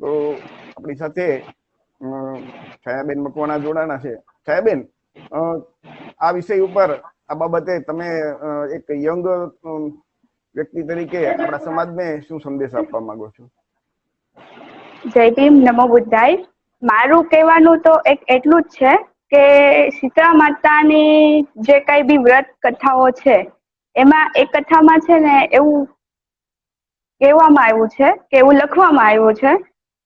તો આપણી સાથે છાયાબેન મકવાણા જોડાણા છે. છાયાબેન આ વિષય ઉપર, આ બાબતે તમે એક યંગ વ્યક્તિ તરીકે આપણા સમાજને શું સંદેશ આપવા માંગો છો? જય ભીમ, નમો બુદ્ધાય. મારું કહેવાનું તો એક એટલું જ છે કે શીતળા માતાની જે કઈ બી વ્રત કથાઓ છે, એમાં એક કથામાં છે ને એવું કહેવામાં આવ્યું છે કે એવું લખવામાં આવ્યું છે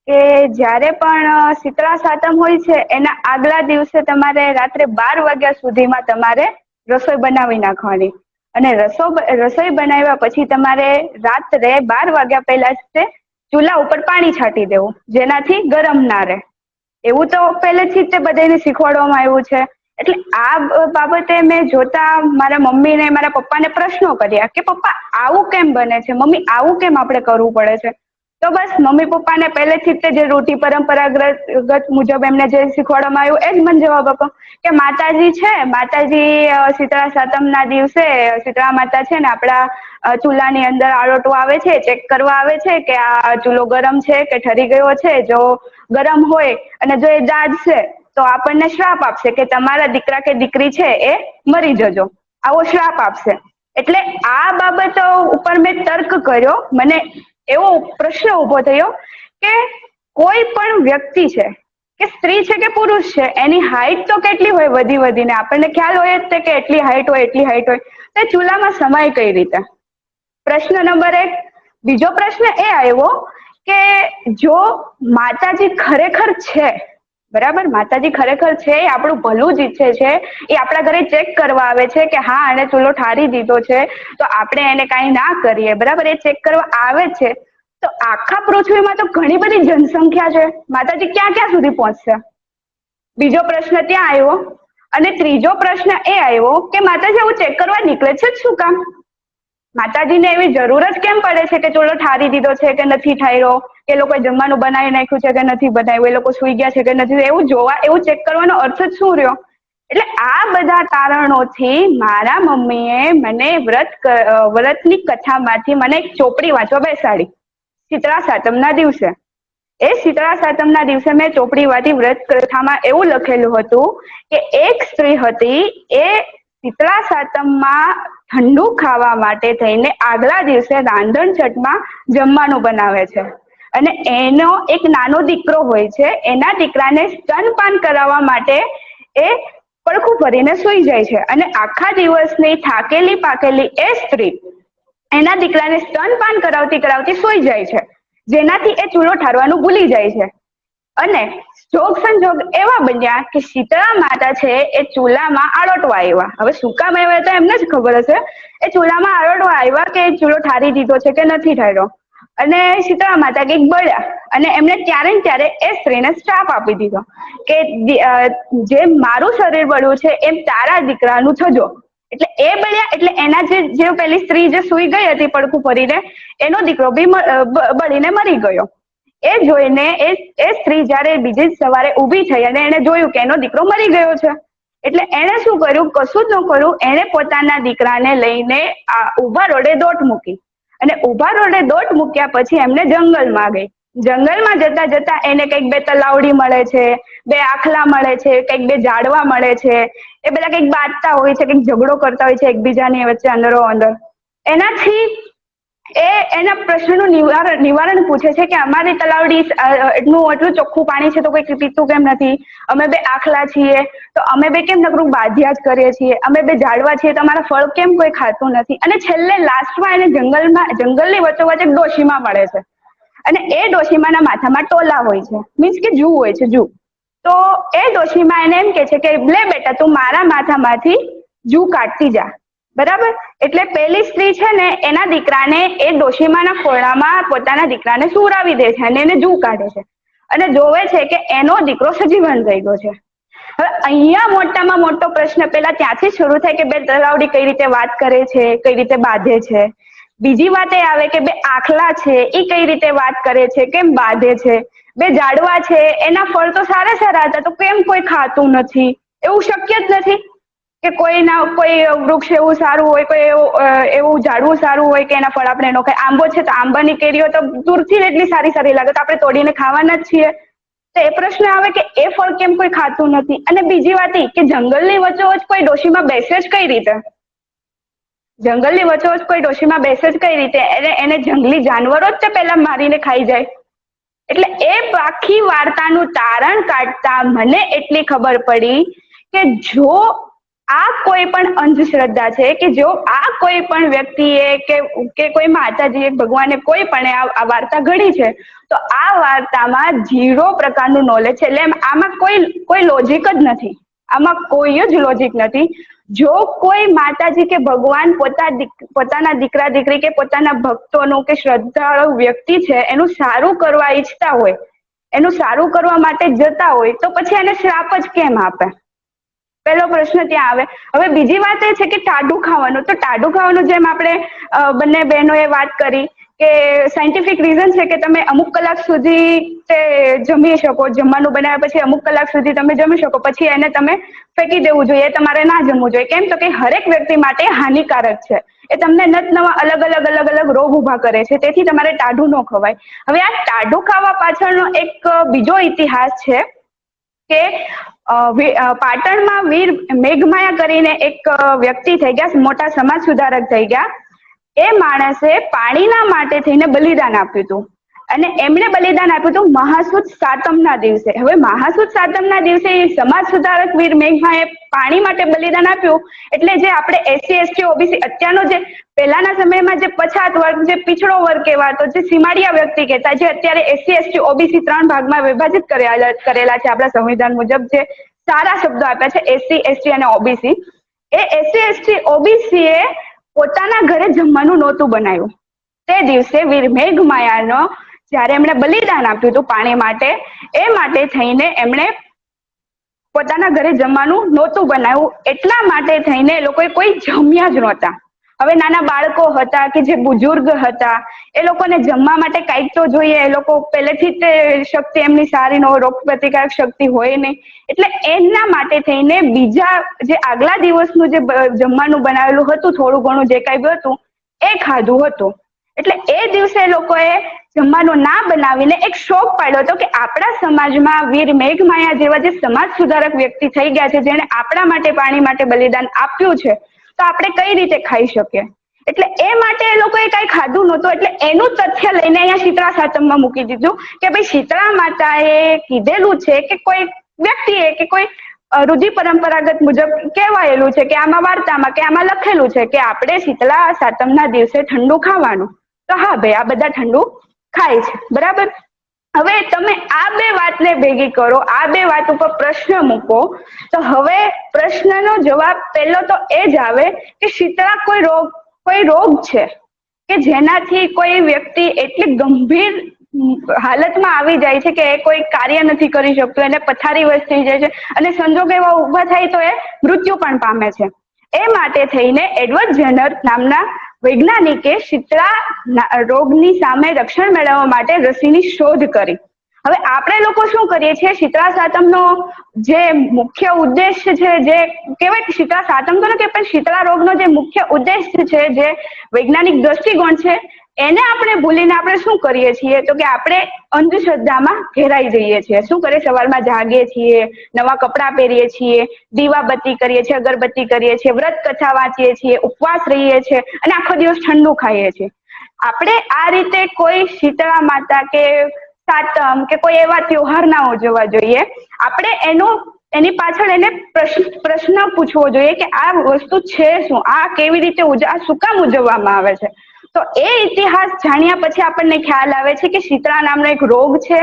કે જ્યારે પણ શીતળા સાતમ હોય છે, એના આગલા દિવસે તમારે રાત્રે બાર વાગ્યા સુધીમાં તમારે રસોઈ બનાવી નાખવાની. અને રસો, રસોઈ બનાવ્યા પછી તમારે રાત્રે બાર વાગ્યા પહેલા જ ચૂલા ઉપર પાણી છાંટી દેવું, જેનાથી ગરમ ના રહે. એવું તો પહેલેથી જ તે બધાને શીખવાડવામાં આવ્યું છે. એટલે આ બાબતે મેં જોતા મારા મમ્મીને, મારા પપ્પાને પ્રશ્નો કર્યા કે, પપ્પા, આવું કેમ બને છે? મમ્મી, આવું કેમ આપણે કરવું પડે છે? તો બસ મમ્મી પપ્પાને પહેલેથી જ જે રૂઢી પરંપરાગત મુજબ એમને જે શીખવાડવામાં આવ્યું એ જ મને જવાબ આપો કે માતાજી છે, માતાજી શીતળા સાતમના દિવસે શીતળા માતા છે ને આપણા ચૂલાની અંદર આળોટો આવે છે, ચેક કરવા આવે છે કે આ ચૂલો ગરમ છે કે ઠરી ગયો છે, જો ગરમ હોય અને જો એ દાઝશે તો આપણને શ્રાપ આપશે કે તમારા દીકરા કે દીકરી છે એ મરી જજો. આવો શ્રાપ આપશે. એટલે આ બાબતો ઉપર મેં તર્ક કર્યો. મને એવો પ્રશ્ન ઊભો થયો કે કોઈ પણ વ્યક્તિ છે, કે સ્ત્રી છે કે પુરુષ છે, એની હાઈટ તો કેટલી હોય વધી વધીને? આપણને ખ્યાલ હોય જ તે કે એટલી હાઈટ હોય, એટલી હાઈટ હોય. તે ચૂલામાં સમાય કઈ રીતે? પ્રશ્ન નંબર એક. બીજો પ્રશ્ન એ આવ્યો કે જો માતાજી ખરેખર છે બરાબર? માતાજી ખરેખર છે, એ આપણું ભલું જ ઈચ્છે છે, એ આપણા ઘરે ચેક કરવા આવે છે કે હા એને ચૂલો ઠારી દીધો છે, તો આપણે એને કાંઈ ના કરીએ, બરાબર? એ ચેક કરવા આવે છે. તો આખા પૃથ્વીમાં તો ઘણી બધી જનસંખ્યા છે. માતાજી ક્યાં ક્યાં સુધી પહોંચશે? બીજો પ્રશ્ન ત્યાં આવ્યો, અને ત્રીજો પ્રશ્ન એ આવ્યો કે માતાજી આવું ચેક કરવા નીકળે છે શું કામ? માતાજીને એવી જરૂર જ કેમ પડે છે કે ચૂલો ઠારી દીધો છે કે નથી ઠાર્યો? કે લોકોએ જમવાનું બનાવી નાખ્યું છે કે નથી બનાવ્યું, એ લોકો સુઈ ગયા છે કે નથી એવું જોવા, એવું ચેક કરવાનો અર્થ જ શું રહ્યો? એટલે આ બધા કારણોથી મારા મમ્મીએ મને વ્રત વ્રતની કથામાંથી મને એક ચોપડી વાંચવા બેસાડી. શીતળા સાતમના દિવસે. એ શીતળા સાતમના દિવસે મેં ચોપડી વાંચી વ્રત કથામાં એવું લખેલું હતું કે એક સ્ત્રી હતી, એ શીતળા સાતમમાં ઠંડુ ખાવા માટે થઈને આગલા દિવસે રાંધણ છઠમાં જમવાનું બનાવે છે. અને એનો એક નાનો દીકરો હોય છે, એના દીકરાને સ્તનપાન કરાવવા માટે એ પડખું ભરીને સૂઈ જાય છે. અને આખા દિવસની થાકેલી પાકેલી એ સ્ત્રી એના દીકરાને સ્તનપાન કરાવતી કરાવતી સૂઈ જાય છે. જેનાથી એ ચૂલો ઠારવાનું ભૂલી જાય છે. અને જોગ સંજોગ એવા બન્યા કે શીતળા માતા છે એ ચૂલામાં આળોટવા આવ્યા. હવે શું આવ્યા તો એમને જ ખબર હશે. એ ચૂલામાં આળોટવા આવ્યા કે ચૂલો ઠારી દીધો છે કે નથી ઠાર્યો? અને શીતળા માતા કંઈક બળ્યા અને એમને ત્યારે ને ત્યારે એ સ્ત્રીને શ્રાપ આપી દીધો કે જે મારું શરીર બળ્યું છે એમ તારા દીકરાનું થજો. એટલે એ બળ્યા, એટલે એના જે જે પેલી સ્ત્રી જે સૂઈ ગઈ હતી પડખું ફરીને એનો દીકરો બી બ- બળીને મરી ગયો. એ જોઈને એ એ સ્ત્રી જ્યારે બીજી સવારે ઊભી થઈ અને એને જોયું કે એનો દીકરો મરી ગયો છે. એટલે એણે શું કર્યું? કશું જ ન કર્યું. એણે પોતાના દીકરાને લઈને આ ઊભા રોડે દોટ મૂકી. અને ઊભા રોડે દોટ મૂક્યા પછી એમને જંગલમાં ગઈ. જંગલમાં જતા જતા એને કંઈક બે તલાવડી મળે છે, બે આખલા મળે છે, કંઈક બે ઝાડવા મળે છે. એ બધા કંઈક બાંધતા હોય છે, કંઈક ઝઘડો કરતા હોય છે એકબીજાની વચ્ચે અંદરો અંદર. એનાથી એ એના પ્રશ્નનું નિવારણ નિવારણ પૂછે છે કે અમારી તલાવડી એટલું એટલું ચોખ્ખું પાણી છે તો કોઈ પીતું કેમ નથી? અમે બે આખલા છીએ, તો અમે બે કેમ નકરું બાધ્યા જ કરીએ છીએ? અમે બે ઝાડવા છીએ, તો અમારા ફળ કેમ કોઈ ખાતું નથી? અને છેલ્લે લાસ્ટમાં એને જંગલમાં જંગલની વચ્ચોવચ્ચ એક ડોશીમાં મળે છે. અને એ ડોશીમાના માથામાં ટોલા હોય છે. મીન્સ કે જૂ હોય છે, જૂ. તો એ ડોશીમાં એને એમ કે છે કે, લે બેટા, તું મારા માથામાંથી જૂ કાઢતી જા. બરાબર? એટલે પેલી સ્ત્રી છે ને, એના દીકરાને એ ડોશીમાના ખોળામાં પોતાના દીકરાને સુવડાવી દે છે અને એને જૂ કાઢે છે. અને જોવે છે કે એનો દીકરો સજીવન થઈ ગયો છે. હવે અહીંયા મોટામાં મોટો પ્રશ્ન પેલા ત્યાંથી શરૂ થાય કે બે તલાવડી કઈ રીતે વાત કરે છે, કઈ રીતે બાંધે છે? બીજી વાત એ આવે કે બે આખલા છે એ કઈ રીતે વાત કરે છે, કેમ બાંધે છે? બે જાડવા છે, એના ફળ તો સારા સારા હતા, તો કેમ કોઈ ખાતું નથી? એવું શક્ય જ નથી. કે કોઈના, કોઈ વૃક્ષ એવું સારું હોય, કોઈ એવું એવું ઝાડવું સારું હોય કે એના ફળ આપણે ન ખાય. આંબો છે તો આંબાની કેરીઓ તો દૂરથી જ એટલી સારી સારી લાગે, તો આપણે તોડીને ખાવાના જ છીએ. તો એ પ્રશ્ન આવે કે એ ફળ કેમ કોઈ ખાતું નથી? અને બીજી વાત એ કે જંગલની વચ્ચોવચ કોઈ ડોશીમાં બેસે જ કઈ રીતે? જંગલની વચ્ચોવચ કોઈ ડોશીમાં બેસે જ કઈ રીતે? એને એને જંગલી જાનવરો જ તે પહેલા મારીને ખાઈ જાય. એટલે એ આખી વાર્તાનું તારણ કાઢતા મને એટલી ખબર પડી કે જો આ કોઈ પણ અંધશ્રદ્ધા છે કે જો આ કોઈ પણ વ્યક્તિએ કે કે કોઈ માતાજીએ, ભગવાને કોઈ પણ આ વાર્તા ઘડી છે, તો આ વાર્તામાં ઝીરો પ્રકારનું નોલેજ છે. એટલે આમાં કોઈ કોઈ લોજિક જ નથી. આમાં કોઈ જ લોજિક નથી. જો કોઈ માતાજી કે ભગવાન પોતા પોતાના દીકરા, દીકરી કે પોતાના ભક્તોનું કે શ્રદ્ધાળુ વ્યક્તિ છે, એનું સારું કરવા ઈચ્છતા હોય, એનું સારું કરવા માટે જતા હોય, તો પછી એને શ્રાપ જ કેમ આપે? પહેલો પ્રશ્ન ત્યાં આવે. હવે બીજી વાત એ છે કે ટાઢું ખાવાનું. તો ટાઢું ખાવાનું જેમ આપણે બંને બહેનોએ વાત કરી કે સાયન્ટિફિક રીઝન છે કે તમે અમુક કલાક સુધી તે જમી શકો. જમવાનું બનાવ્યા પછી અમુક કલાક સુધી તમે જમી શકો. પછી એને તમે ફેંકી દેવું જોઈએ. તમારે ના જમવું જોઈએ. કેમ? તો કે હરેક વ્યક્તિ માટે હાનિકારક છે. એ તમને નત નવા અલગ અલગ અલગ અલગ રોગ ઊભા કરે છે. તેથી તમારે ટાઢું ન ખવાય. હવે આ ટાઢું ખાવા પાછળનો એક બીજો ઇતિહાસ છે કે પાટણમાં વીર મેઘમાયા કરીને એક વ્યક્તિ થઈ ગયા, મોટા સમાજ સુધારક થઈ ગયા. એ માણસે પાણીના માટે થઈને બલિદાન આપ્યું હતું. અને એમણે બલિદાન આપ્યું હતું મહાસુદ સાતમના દિવસે. હવે મહાસુદ સાતમના દિવસે સમાજ સુધારક વીર મેઘમાએ પાણી માટે બલિદાન આપ્યું, એટલે જે આપણે એસસી એસટી ઓબીસી અત્યારનો જે પહેલાના સમયમાં જે પછાત વર્ગ, જે પીછડો વર્ગ કહેવાતો, જે સીમાડિયા વ્યક્તિ કહેતા, જે અત્યારે એસસી એસટી ઓબીસી ત્રણ ભાગમાં વિભાજિત કરેલા કરેલા છે. આપણા સંવિધાન મુજબ જે સારા શબ્દો આપ્યા છે એસસી એસટી અને ઓબીસી એ એસસી એસટી ઓબીસી એ પોતાના ઘરે જમવાનું નહોતું બનાવ્યું. તે દિવસે વીર મેઘમાયાનો જ્યારે એમણે બલિદાન આપ્યું હતું પાણી માટે, એ માટે થઈને એમણે પોતાના ઘરે જમવાનું નહોતું બનાવ્યું. એટલા માટે થઈને એ લોકોએ કોઈ જમ્યા જ નહોતા. હવે નાના બાળકો હતા કે જે બુજુર્ગ હતા, એ લોકોને જમવા માટે કાંઈક તો જોઈએ. એ લોકો પહેલેથી જ શક્તિ, એમની સારી નો રોગ પ્રતિકારક શક્તિ હોય નહીં. એટલે એમના માટે થઈને બીજા જે આગલા દિવસનું જે જમવાનું બનાવેલું હતું, થોડું ઘણું જે કાંઈ હતું, એ ખાધું હતું. એટલે એ દિવસે લોકોએ જમવાનું ના બનાવીને એક શોખ પાડ્યો હતો કે આપણા સમાજમાં વીર મેઘમાયા જેવા જે સમાજ સુધારક વ્યક્તિ થઈ ગયા છે, જેણે આપણા માટે પાણી માટે બલિદાન આપ્યું છે, તો આપણે કઈ રીતે ખાઈ શકીએ? એટલે એ માટે એ લોકોએ કઈ ખાધું નહોતું, એટલે એનું તથ્ય લઈને અહીંયા શીતળા સાતમમાં મૂકી દીધું કે ભાઈ શીતળા માતાએ કીધેલું છે કે કોઈ વ્યક્તિએ કે કોઈ રુધિ પરંપરાગત મુજબ કહેવાયેલું છે કે આમાં વાર્તામાં કે આમાં લખેલું છે કે આપણે શીતળા સાતમના દિવસે ઠંડુ ખાવાનું. તો હા ભાઈ, આ બધા ઠંડુ ખાય છે. બરાબર? હવે તમે આ બે વાતને ભેગી કરો, આ બે વાત ઉપર પ્રશ્ન મૂકો, તો હવે પ્રશ્નનો જવાબ પહેલો તો એ જ આવે કે શીતળા કોઈ રોગ કોઈ રોગ છે કે જેનાથી કોઈ વ્યક્તિ એટલી ગંભીર હાલતમાં આવી જાય છે કે એ કોઈ કાર્ય નથી કરી શકતું, એને પથારી વશ થઈ જાય છે અને સંજોગ એવા ઊભા થાય તો એ મૃત્યુ પણ પામે છે. એ માટે થઈને એડવર્ડ જેનર નામના વૈજ્ઞાનિકે શીતળા રોગની સામે રક્ષણ મેળવવા માટે રસીની શોધ કરી. હવે આપણે લોકો શું કરીએ છીએ? શીતળા સાતમનો જે મુખ્ય ઉદ્દેશ્ય છે, જે કહેવાય શીતળા સાતમ તો કે પણ શીતળા રોગનો જે મુખ્ય ઉદ્દેશ્ય છે, જે વૈજ્ઞાનિક દ્રષ્ટિકોણ છે, એને આપણે ભૂલીને આપણે શું કરીએ છીએ? તો કે આપણે અંધશ્રદ્ધામાં ઘેરાઈ જઈએ છીએ. શું કરીએ? સવારમાં જાગીએ છીએ, નવા કપડાં પહેરીએ છીએ, દીવાબત્તી કરીએ છીએ, અગરબત્તી કરીએ છીએ વ્રત કથા વાંચીએ છીએ, ઉપવાસ રહીએ છીએ અને આખો દિવસ ઠંડુ ખાઈએ છીએ. આપણે આ રીતે કોઈ શીતળા માતા કે સાતમ કે કોઈ એવા ત્યોહાર ના ઉજવવા જોઈએ. આપણે એનું, એની પાછળ એને પ્રશ્ન પૂછવો જોઈએ કે આ વસ્તુ છે શું? આ કેવી રીતે આ શું કામ ઉજવવામાં આવે છે? તો એ ઇતિહાસ જાણ્યા પછી આપણને ખ્યાલ આવે છે કે શીતળા નામનો એક રોગ છે.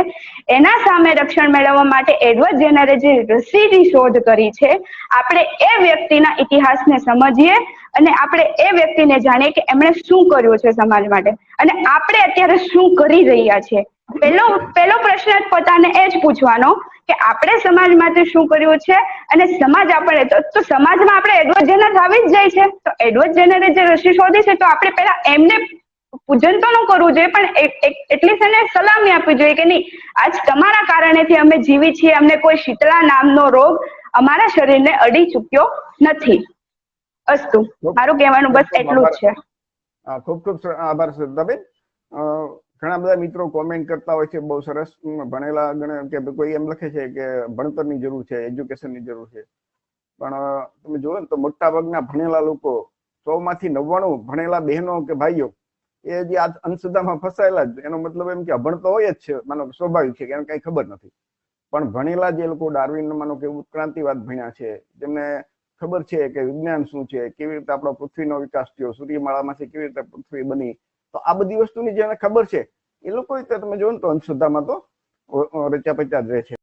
એના સામે રક્ષણ મેળવવા માટે એડવર્ડ જેનરે જે રસીની શોધ કરી છે, આપણે એ વ્યક્તિના ઇતિહાસને સમજીએ અને આપણે એ વ્યક્તિને જાણીએ કે એમણે શું કર્યું છે સમાજ માટે. અને આપણે અત્યારે શું કરી રહ્યા છીએ? પહેલો પહેલો પ્રશ્ન પોતાને એ જ પૂછવાનો કે આપણે સમાજ માટે શું કર્યું છે અને સમાજ આપણે તો, તો સમાજમાં આપણે એડવર્ડ જેનર આવી જ જાય છે. તો એડવર્ડ જેનરે જે રસી શોધી છે તો આપણે પહેલા એમને પૂજન તો ન કરવું જોઈએ પણ એટલીસ્ટ એને સલામી આપવી જોઈએ કે નહીં આજ તમારા કારણેથી અમે જીવી છીએ અમને કોઈ શીતળા નામનો રોગ અમારા શરીરને અડી ચૂક્યો નથી. અસ્તુ મારું કહેવાનું બસ એટલું જ છે. ખૂબ ખૂબ આભાર શ્રદ્ધાબેન ઘણા બધા મિત્રો કોમેન્ટ કરતા હોય છે, બહુ સરસ ભણેલા ગણે, કે કોઈ એમ લખે છે કે ભણતરની જરૂર છે એજ્યુકેશનની જરૂર છે. પણ તમે જુઓ ને તો મોટાભાગના ભણેલા લોકો સો માંથી નવ્વાણું ભણેલા બહેનો કે ભાઈઓ, એ જે આ અંધશ્રદ્ધામાં ફસાયેલા જ, એનો મતલબ એમ કે અભણ તો હોય જ છે, માનો કે સ્વાભાવિક છે કે એને કઈ ખબર નથી. પણ ભણેલા જે લોકો ડાર્વિન, માનો કે ઉત્ક્રાંતિવાદ ભણ્યા છે, જેમને ખબર છે કે વિજ્ઞાન શું છે, કેવી રીતે આપણો પૃથ્વીનો વિકાસ થયો, સૂર્યમાળામાંથી કેવી રીતે પૃથ્વી બની તો આ બધી વસ્તુની જેને ખબર છે, એ લોકો તમે જોવો ને તો અંધશ્રદ્ધામાં તો રચ્યા પચ્યા જ રહે છે.